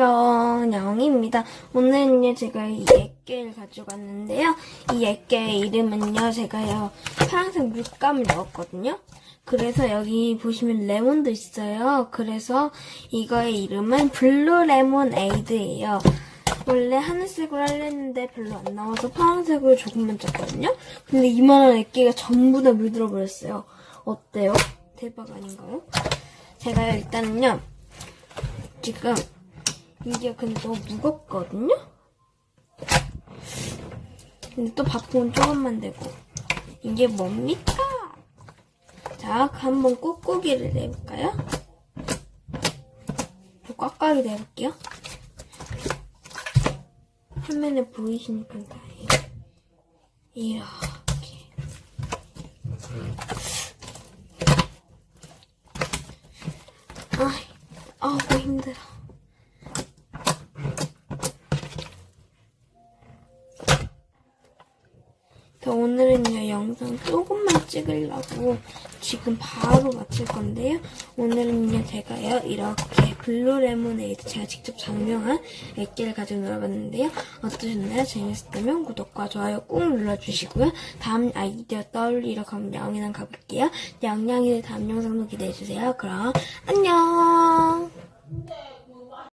영영입니다. 오늘은요 제가 이 액계를 가지고 왔는데요. 이 액계의 이름은요 제가요 파란색 물감을 넣었거든요. 그래서 여기 보시면 레몬도 있어요. 그래서 이거의 이름은 블루 레몬 에이드예요. 원래 하늘색으로 하려는데 별로 안 나와서 파란색으로 조금만 짰거든요. 근데 이만한 액계가 전부 다 물들어 버렸어요. 어때요? 대박 아닌가요? 제가 일단은요 지금 이게 근데 너무 무겁거든요? 근데 또 바꾸면 조금만 되고 이게 뭡니까? 자, 한번 꾹꾹이를 내볼까요? 꽉꽉이 내볼게요. 화면에 보이시니까 다해요 이렇게. 아, 아, 뭐 힘들어. 오늘은요, 영상 조금만 찍으려고 지금 바로 마칠 건데요. 오늘은요, 제가요, 이렇게 블루 레모네이드 제가 직접 장명한 액기를 가지고 놀아봤는데요. 어떠셨나요? 재밌었다면 구독과 좋아요 꾹 눌러주시고요. 다음 아이디어 떠올리러 그럼 영이랑 가볼게요. 영영이의 다음 영상도 기대해주세요. 그럼, 안녕!